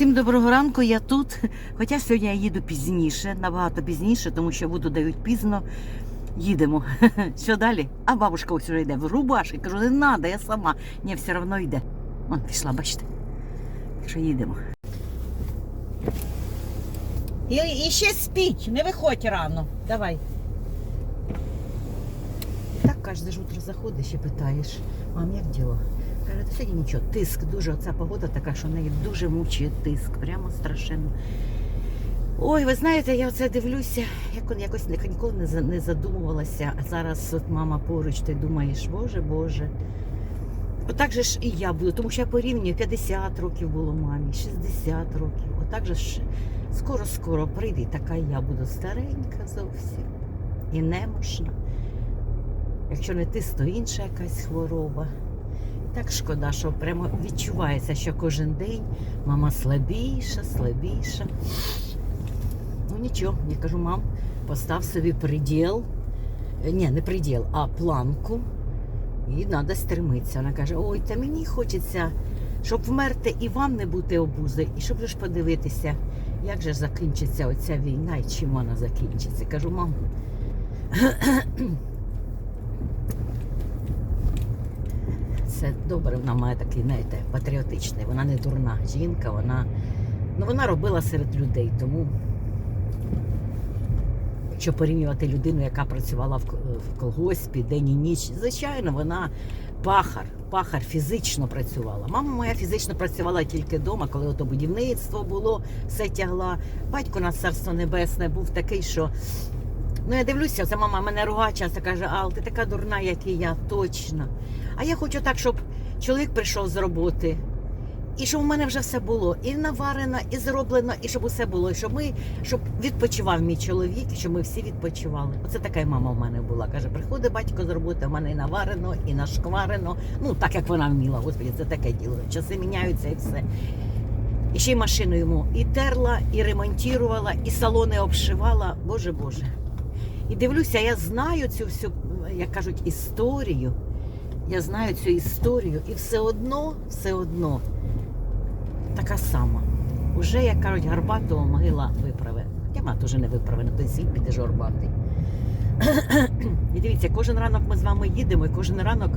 Всім доброго ранку, я тут. Хоча сьогодні я їду пізніше, набагато пізніше, тому що воду дають пізно. Їдемо. Що далі? А бабушка ось вже йде в рубашки. Кажу, не треба, я сама. Ні, все одно йде. О, пішла, бачите. Що їдемо. І, і ще спіть, не виходь рано. Давай. Так кожне ж утро заходиш і питаєш, мам, як діло? Каже, та сьогодні нічого, тиск дуже, оця погода така, що в неї дуже мучує тиск, прямо страшенно. Ой, ви знаєте, я оце дивлюся, як якось ніколи не, задумувалася. А зараз от мама поруч, ти думаєш, боже, боже. Отак же ж і я буду, тому що я порівнюю 50 років було мамі, 60 років. Отак же ж скоро-скоро прийде, така я буду старенька зовсім і немощна. Якщо не тиск, то інша якась хвороба. Так шкода, що прямо відчувається, що кожен день мама слабіша, слабіша. Ну нічого, я кажу, мам, постав собі приділ. Е, Ні, не приділ, а планку. І треба стремитися. Вона каже: ой, та мені хочеться, щоб вмерти і вам не бути обузою, і щоб ж подивитися, як же закінчиться оця війна і чим вона закінчиться. Кажу, мам. Це добре, вона має такий, знаєте, патріотичний. Вона не дурна жінка, вона, ну, вона робила серед людей. Тому, якщо порівнювати людину, яка працювала в, колгоспі день і ніч, звичайно, вона пахар, пахар фізично працювала. Мама моя фізично працювала тільки вдома, коли ото будівництво було, все тягла. Батько у нас царство небесне був такий, що Ну, я дивлюся, це мама мене ругає часто каже, Ал, ти така дурна, як і я, точно. А я хочу так, щоб чоловік прийшов з роботи, і щоб у мене вже все було. І наварено, і зроблено, і щоб усе було. І щоб ми, щоб відпочивав мій чоловік, і щоб ми всі відпочивали. Оце така мама в мене була. Каже, приходить батько з роботи, у мене і наварено, і нашкварено. Ну, так як вона вміла, господі, це таке діло. Часи міняються і все. І ще й машину йому і терла, і ремонтувала, і салони обшивала. Боже Боже. І дивлюся, я знаю цю всю, як кажуть, історію. Я знаю цю історію, і все одно, все одно така сама. Уже, як кажуть, Горбатого могила виправе. Мати вже не виправе, на той світ піде Горбатий. І дивіться, кожен ранок ми з вами їдемо, і кожен ранок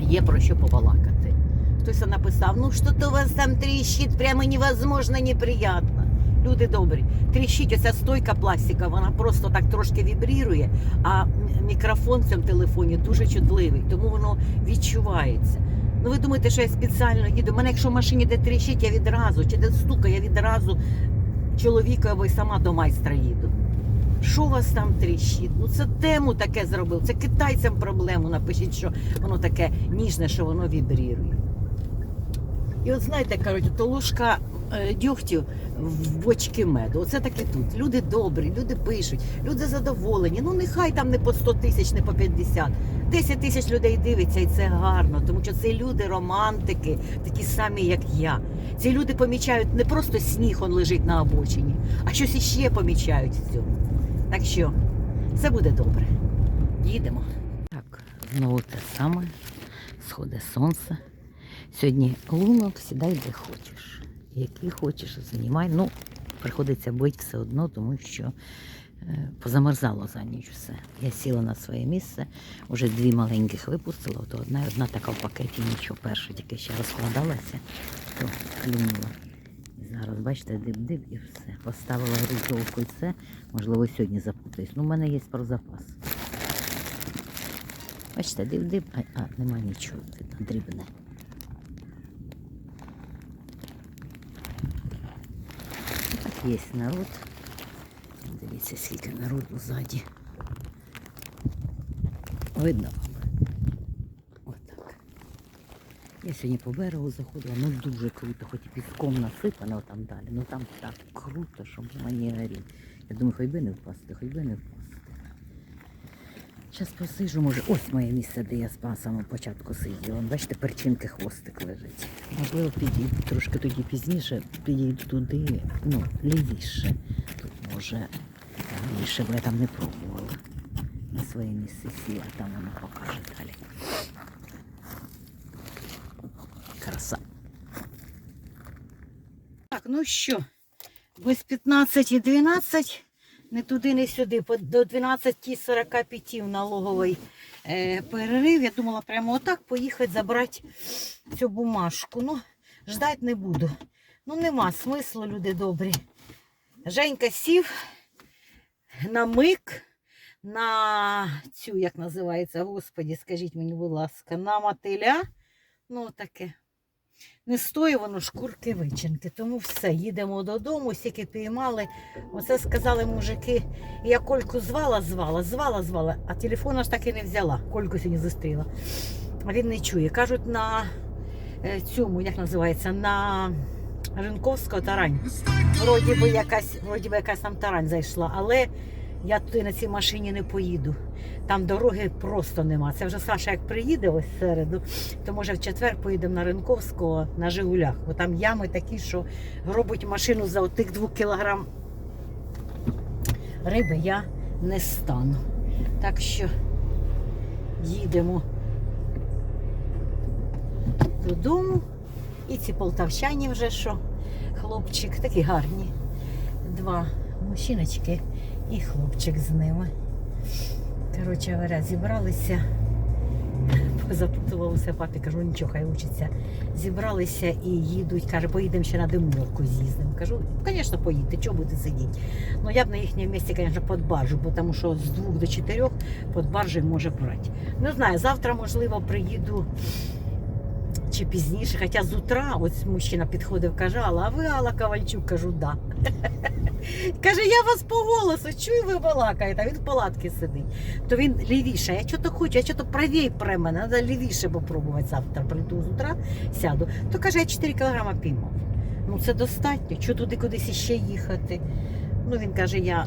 є про що побалакати. Хтось написав, ну що то у вас там тріщить, прямо невозможно неприятно. Люди добрі, тріщить оця стойка пластика, вона просто так трошки вібрірує, а мікрофон в цьому телефоні дуже чутливий, тому воно відчувається. Ну ви думаєте, що я спеціально їду? У мене, якщо в машині де тріщить, я відразу, чи де стукає, я відразу чоловіка або й сама до майстра їду. Що у вас там тріщить? Ну це тему таке зробив. Це китайцям проблему напишіть, що воно таке ніжне, що воно вібрірує. І от знаєте, кажуть, то ложка е, дьогтю в бочки меду. Оце таке тут. Люди добрі, люди пишуть, люди задоволені. Ну нехай там не по 100 тисяч, не по 50. 10 тисяч людей дивиться, і це гарно, тому що це люди романтики, такі самі, як я. Ці люди помічають не просто сніг он лежить на обочині, а щось іще помічають в цьому. Так що все буде добре. Їдемо. Так, знову те саме. Сходить сонце. Сьогодні лунок, сідай де хочеш. Які хочеш, знімай. Ну, приходиться бити все одно, тому що е, позамерзало за ніч все. Я сіла на своє місце, вже дві маленьких випустила, то одна, одна така в пакеті нічого. Перша тільки ще розкладалася, то клюнула. І зараз, бачите, диб-диб і все. Поставила грузовку і все. Можливо, сьогодні запутаюсь. Ну, в мене є про запас. Бачите, диб-диб, а, а нема нічого, дрібне. Є народ. Дивіться, скільки народу ззаді. Видно вам. Отак. Я сьогодні по берегу заходила, ну дуже круто, хоч і піском насипано там далі. Ну там так круто, що мені горіть. Я думаю, хай би не впасти, хай би не впасти. Зараз посижу, може, ось моє місце, де я з на самому початку сиділа. Бачите, перчинки хвостик лежить. Можливо, підійду трошки тоді пізніше, підійду туди, ну, лівіше. Тут може лівіше, бо я там не пробувала. На своє місце сіла, там воно покаже далі. Краса. Так, ну що, без 15 і 12, не туди, не сюди. До 12.45 налоговий е, перерив. Я думала прямо отак поїхати забрати цю бумажку. Ну, ждать не буду. Ну, нема смислу, люди добрі. Женька сів на мик, на цю, як називається, господі, скажіть мені, будь ласка, на мотиля. Ну, таке. Не стоїть воно шкурки вичинки. Тому все, їдемо додому, стільки піймали. Оце сказали мужики. Я Кольку звала, звала, звала, звала, а телефона ж так і не взяла. Кольку сьогодні зустріла. Він не чує. Кажуть, на е, цьому, як називається, на Ринковського тарань. Вроді би якась, якась там тарань зайшла, але я туди на цій машині не поїду. Там дороги просто нема. Це вже Саша як приїде ось середу, то може в четвер поїдемо на Ринковського на Жигулях. Бо там ями такі, що робить машину за отих двох кілограм риби я не стану. Так що їдемо додому. І ці полтавчані вже що, хлопчик, такі гарні. Два мужчиночки і хлопчик з ними. Коротше говоря, зібралися. Запутувалося папі, кажу, нічого, хай учиться. Зібралися і їдуть. Каже, поїдемо ще на Димовку з'їздимо. Кажу, звісно, поїдьте, чого будете сидіти. Ну я б на їхньому місці, звісно, під баржу, бо тому що з двох до чотирьох під баржею може брати. Не знаю, завтра, можливо, приїду чи пізніше, хоча з утра ось мужчина підходив, каже, Алла, а ви Алла Ковальчук? Кажу, да. Каже, я вас по голосу чую, ви балакаєте, а він в палатці сидить. То він лівіше, я чого то хочу, я чого то правій пре мене, треба лівіше попробувати завтра. Прийду з утра, сяду. То каже, я 4 кілограма піймав. Ну це достатньо, чого туди кудись іще їхати. Ну він каже, я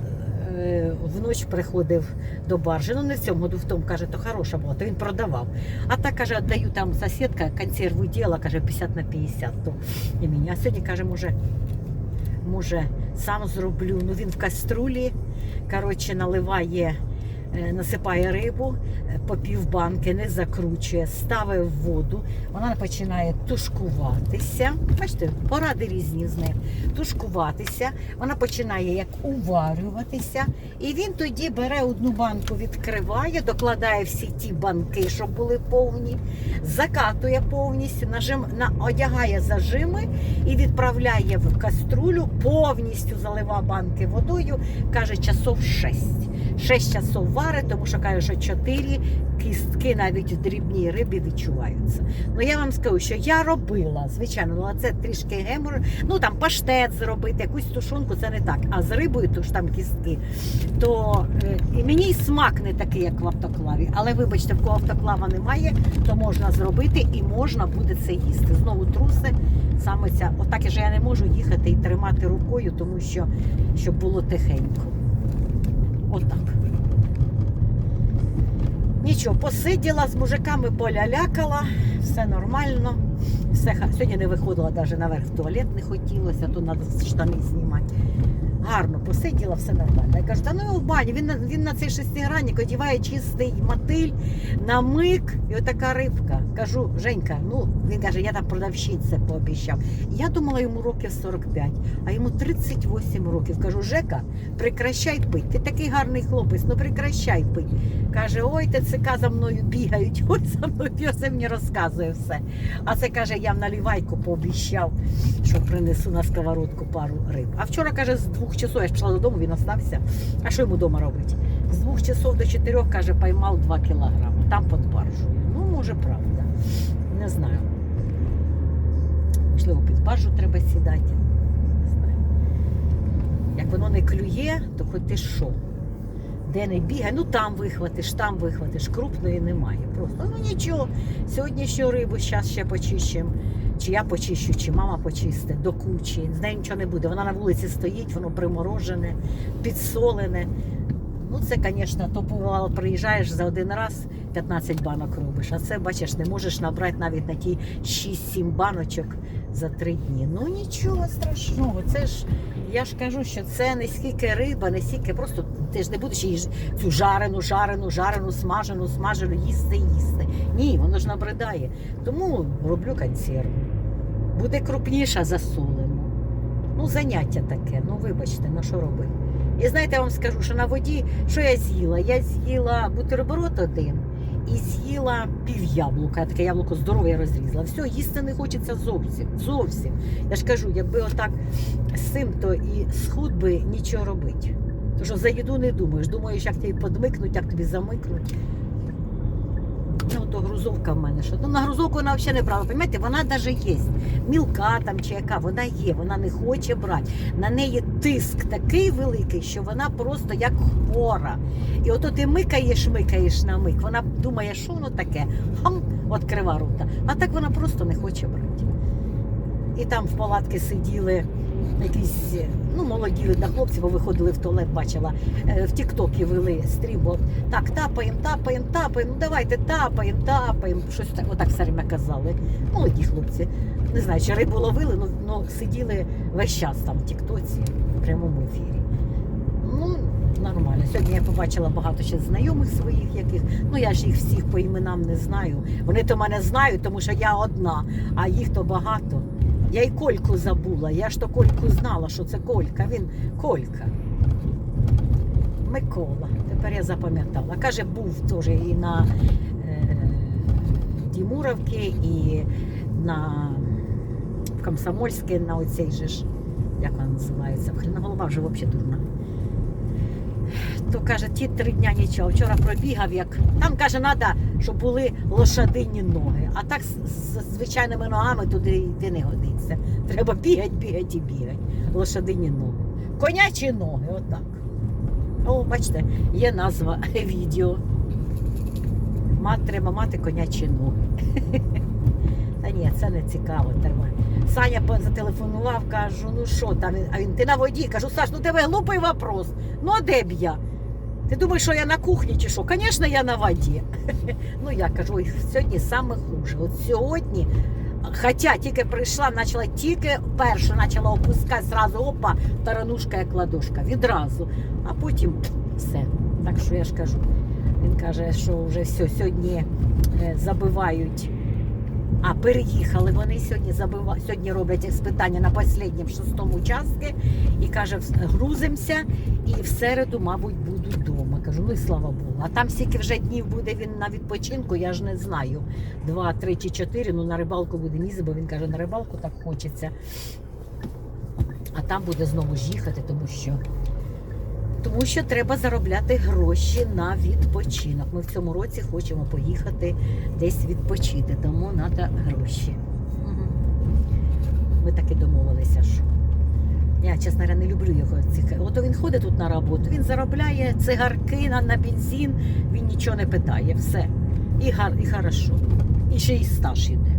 е, вночі приходив до баржі. Ну не в цьому году, в тому каже, то хороша була, то він продавав. А так каже, даю там сусідка, консерву діла, каже, 50 на 50. То і мені. А сьогодні каже, може, може, сам зроблю. Ну він в каструлі, коротше, наливає, е, насипає рибу по півбанки, не закручує, ставить в воду. Вона починає тушкуватися. Бачите, поради різні з ним. Тушкуватися. Вона починає як уварюватися. І він тоді бере одну банку, відкриває, докладає всі ті банки, щоб були повні, закатує повністю, нажим, на, одягає зажими і відправляє в каструлю, повністю залива банки водою, каже, часов 6. 6 часов варить, тому що каже, що 4 кістки навіть в дрібній рибі відчуваються. Ну я вам скажу, що я робила, звичайно, ну, а це трішки гемор. Ну там паштет зробити, якусь тушонку, це не так. А з рибою, то ж там кістки, то е, і мені й смак не такий, як в автоклаві. Але вибачте, в кого автоклава немає, то можна зробити і можна буде це їсти. Знову труси. Саме ця, отак же я не можу їхати і тримати рукою, тому що щоб було тихенько. Отак. Нічого, посиділа з мужиками полялякала, все нормально. Все, сьогодні не виходила навіть наверх в туалет, не хотілося, то треба штани знімати. Гарно посиділа, все нормально. Я кажу, та ну в баню, він, він на цей шестигранник одіває чистий мотиль, намик і отака рибка. Кажу, Женька, ну він каже, я там продавщице пообіцяв. Я думала йому років 45, а йому 38 років. Кажу, Жека, прекращай пить. Ти такий гарний хлопець, ну прекращай пить. Каже, ой, ТЦК за мною бігають, ой, за мною все мені розказує все. А це каже, я в наливайку пообіцяв, що принесу на сковородку пару риб. А вчора каже, з двох часов я ж пішла додому, він остався. А що йому вдома робити? З двох часов до чотирьох, каже, поймав два кілограми. Там під баржею. Ну, може, правда. Не знаю. Можливо, під баржу треба сідати. Не знаю. Як воно не клює, то хоч ти що. Де не бігай, ну там вихватиш, там вихватиш. Крупної немає. Просто ну нічого. Сьогоднішню рибу зараз ще почищимо. Чи я почищу, чи мама почисте, до кучі. З нею нічого не буде. Вона на вулиці стоїть, воно приморожене, підсолене. Ну, це, звісно, то бувало, приїжджаєш за один раз 15 банок робиш, а це, бачиш, не можеш набрати навіть на ті 6-7 баночок за 3 дні. Ну нічого страшного. Це ж я ж кажу, що це не скільки риба, не скільки, просто ти ж не будеш її цю жарену, жарену, жарену, смажену, смажену їсти, їсти. Ні, воно ж набридає. Тому роблю консерву. Буде крупніша, засолимо. Ну, заняття таке, ну вибачте, на що робити. І знаєте, я вам скажу, що на воді, що я з'їла? Я з'їла бутерброд один і з'їла пів яблука. Таке яблуко здорове я розрізала. Все, їсти не хочеться зовсім. Зовсім. Я ж кажу, якби отак з цим, то і схуд би нічого робити. Тому що за їду не думаєш. Думаєш, як тобі подмикнуть, як тобі замикнуть. То грузовка в мене що. Ну, на грузовку вона взагалі не брала. Понимаєте, вона навіть є. Мілка там чи яка, вона є, вона не хоче брати. На неї тиск такий великий, що вона просто як хвора. І ото ти микаєш, микаєш на мик. Вона думає, що воно таке? Хам, відкрива рота. А так вона просто не хоче брати. І там в палатки сиділи якісь ну, молоді видно, хлопці, бо виходили в туалет, бачила, е, в Тіктокі вели стрім, бо так, тапаємо, тапаємо, тапаємо, ну давайте тапаємо, тапаємо. Щось так, отак все время казали. Молоді хлопці. Не знаю, чи рибу ловили, ну, ну сиділи весь час там в Тіктоці, в прямому ефірі. Ну, нормально. Сьогодні я побачила багато ще знайомих своїх, яких, ну я ж їх всіх по іменам не знаю. Вони то мене знають, тому що я одна, а їх то багато. Я й Кольку забула. Я ж то Кольку знала, що це Колька. Він Колька. Микола. Тепер я запам'ятала. Каже, був теж і на е, Тімуровці, і на в Комсомольській, на оцей же ж, як вона називається, Хрена голова вже взагалі дурна. То каже, ті три дня нічого. Вчора пробігав, як там каже, треба, щоб були лошадині ноги. А так з, звичайними ногами туди йти не годиться. Треба бігати, бігати і бігати. Лошадині ноги. Конячі ноги, отак. О, бачите, є назва відео. Мат, треба мати конячі ноги. Та ні, це не цікаво. Треба. Саня зателефонував, кажу, ну що там? А він ти на воді. Кажу, Саш, ну тебе глупий вопрос. Ну а де б я? Ти думаєш, що я на кухні чи що? Звісно, я на воді. Ну я кажу, сьогодні саме хуже. От сьогодні, хоча тільки прийшла, почала тільки перша почала опускати зразу, опа, таранушка як ладошка, відразу. А потім все. Так що я ж кажу, він каже, що вже все, сьогодні е, забивають. А переїхали вони сьогодні забива... сьогодні роблять іспитання на останньому шостому участку і каже, грузимося і в середу, мабуть, буду вдома. Кажу, ну і слава Богу. А там скільки вже днів буде він на відпочинку, я ж не знаю. Два, три чи чотири. Ну на рибалку буде ні, бо він каже, на рибалку так хочеться. А там буде знову ж їхати, тому що. Тому що треба заробляти гроші на відпочинок. Ми в цьому році хочемо поїхати десь відпочити, тому треба гроші. Ми так і домовилися, що я, чесно говоря, не люблю його. Цих... Ото він ходить тут на роботу, він заробляє цигарки на, на бензин, він нічого не питає, все. І, гар... і хорошо. І ще й стаж іде.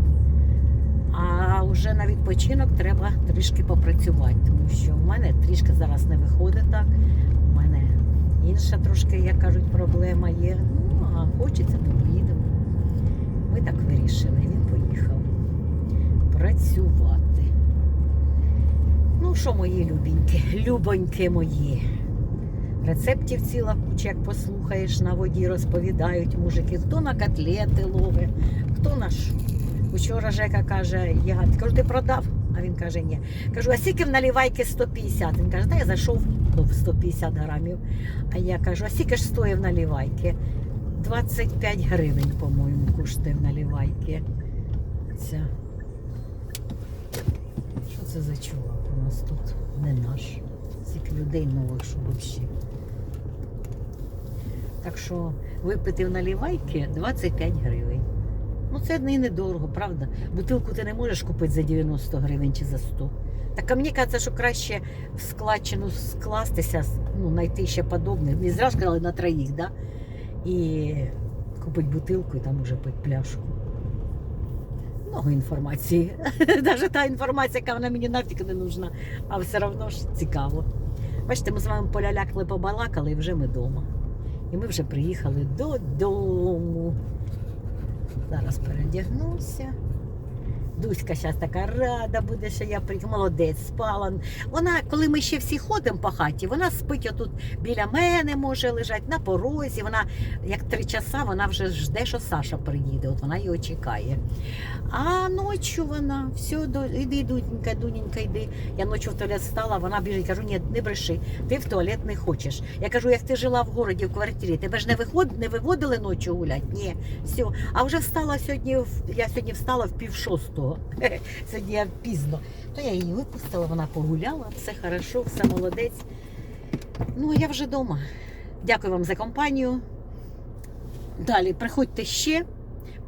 А вже на відпочинок треба трішки попрацювати, тому що в мене трішки зараз не виходить так. Інша трошки, як кажуть, проблема є. Ну, а хочеться, то поїдемо. Ми так вирішили, він поїхав працювати. Ну, що мої любенькі, любоньки мої. Рецептів ціла куча, як послухаєш, на воді розповідають мужики, хто на котлети ловить, хто на що. Учора Жека каже, я кажу, ти продав? А він каже, ні. Кажу, а скільки в наливайки 150? Він каже, та я зайшов в 150 грамів. А я кажу, а скільки ж стоїть в наливайки? 25 гривень, по-моєму, коштує в наливайки. Ця. Що це за чувак у нас тут? Не наш. Стільки людей нових, що взагалі. Так що випити в наливайки 25 гривень. Ну це не недорого, правда? Бутилку ти не можеш купити за 90 гривень чи за 100. Так а мені кажеться, що краще в складчину скластися, ну, знайти ще подобне. Не зразу сказали на троїх, да? І купити бутилку і там уже пити пляшку. Много інформації. Навіть та інформація, яка вона мені нафіг не нужна, а все одно ж цікаво. Бачите, ми з вами полялякли, побалакали, і вже ми вдома. І ми вже приїхали додому. Зараз передягнуся Дуська зараз така рада буде, що я приїхала. Молодець, спала. Вона, коли ми ще всі ходимо по хаті, вона спить отут біля мене, може лежати на порозі. Вона як три часа, вона вже жде, що Саша приїде. От вона його чекає. А ночі вона все, до, іди, дунька, дуненька, йди. Я ночі в туалет стала, вона біжить, кажу, ні, не бреши, ти в туалет не хочеш. Я кажу, як ти жила в городі, в квартирі, тебе ж не, виход, не виводили ночі гуляти? Ні, все. А вже встала сьогодні, я сьогодні встала в пів шостого. Сьогодні я пізно. То я її випустила, вона погуляла, все хорошо, все молодець. Ну, а я вже вдома. Дякую вам за компанію. Далі приходьте ще.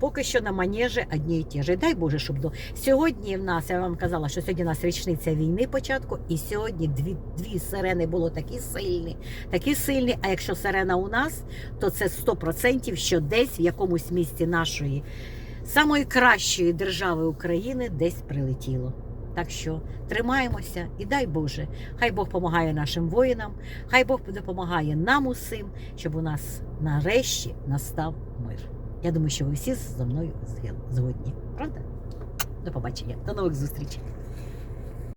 Поки що на манежі одні і ті ж. Дай Боже, щоб до сьогодні в нас, я вам казала, що сьогодні у нас річниця війни початку, і сьогодні дві, дві сирени було такі сильні, такі сильні. А якщо сирена у нас, то це 100%, що десь в якомусь місті нашої самої кращої держави України десь прилетіло. Так що тримаємося і дай Боже, хай Бог допомагає нашим воїнам, хай Бог допомагає нам усім, щоб у нас нарешті настав мир. Я думаю, що ви всі зі мною згодні. Правда? До побачення, до нових зустрічей.